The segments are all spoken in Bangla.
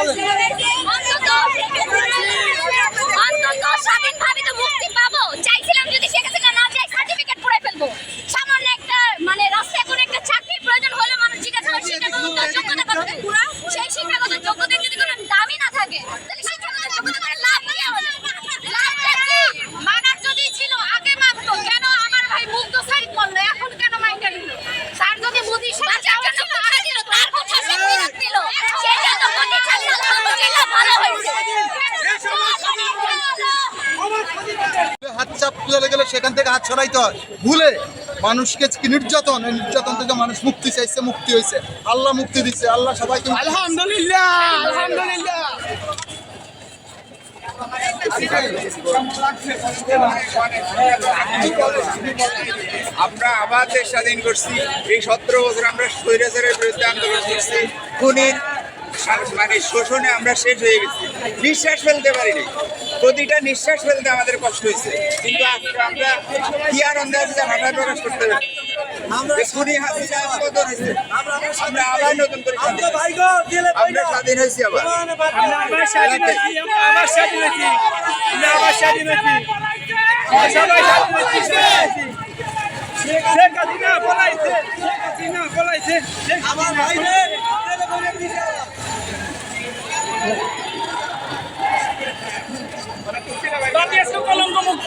অন্তত চাইছিলাম যদি শেখ হাসিনা না যায় ফেলব সামান্য একটা মানে রাস্তায় কোনো একটা চাকরির প্রয়োজন হলে মানুষ সেই শিক্ষাগত যোগ্যতা যদি কোনো দামি না থাকে, তাহলে শিক্ষাগত হাত চাপ চলে গেলে সেখান থেকে হাত সরাইতে হয়। ভুলে মানুষকে কি নির্যাতন? এই নির্যাতন থেকে মানুষ মুক্তি চাইছে মুক্তি হয়েছে আল্লাহ মুক্তি দিচ্ছে আল্লাহ সবাইকে। আলহামদুলিল্লাহ আলহামদুলিল্লাহ। আমরা আমাদের স্বাধীন করছি। এই সতেরো বছর আমরা স্বৈরাচারের বিরুদ্ধে আন্দোলন করছি। খুনির মানে শোষণে আমরা শেষ হয়ে গেছি। নিঃশ্বাস ফেলতে পারিনি। প্রতিটা নিঃশ্বাস ফেলতে আমাদের কষ্ট হয়েছে। কিন্তু আমরা কি আনন্দে আছি যা ভাষায় প্রকাশ করতে পারি। আমরা আবার নতুন করে স্বাধীন হয়েছি। আমরা স্বাধীন হয়েছি আবার। আবার স্বাধীন হয়েছি আবার স্বাধীন হয়েছি। আবার স্বাধীন হয়েছি। আমরা সবাই স্বাধীন হয়েছি। স্বাধীন হয়েছি। শেখ হাসিনা পলাইছে। শেখ হাসিনা পলাইছে। আমার ভাই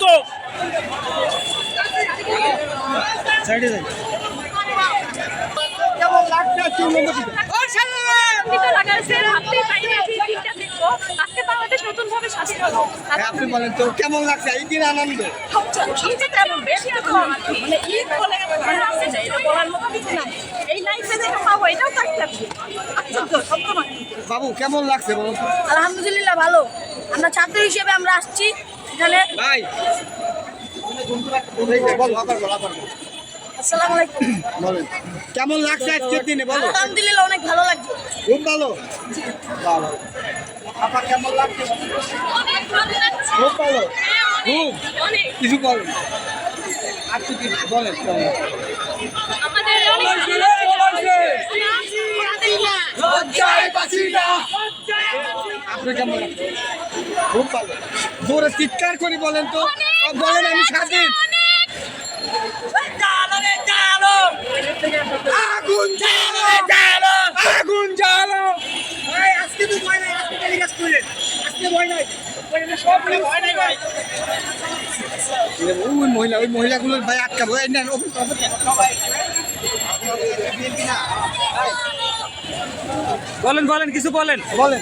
হলো আপনি বলেন তো কেমন লাগছে? এই দিন আনন্দ? মানে আচ্ছা বাবু কেমন লাগছে বলুন আলহামদুলিল্লাহ ভালো। আমরা ছাত্র হিসেবে আমরা আসছি। এখানে কেমন লাগছে আজকের দিনে? বলো। আলহামদুলিল্লাহ অনেক ভালো লাগছে। খুব ভালো। ভালো। আপনার কেমন লাগছে? অনেক ভালো। লাগছে খুব ভালো খুব কিছু বলেন? আর কিছু কেমন লাগছে? খুব ভালো। জোরে চিৎকার করে বলেন তো। বলেন আমি স্বাধীন। আগুন জ্বালো জ্বালো আগুন জ্বালো। আজকে তো ভয় নাই আজকে টেলিকাস্ট করে আজকে ভয় নাই। সব ভয় নাই ভাই। ওই মহিলা ওই মহিলাগুলোর ভাই অফিস বলেন বলেন কিছু বলেন। বলেন।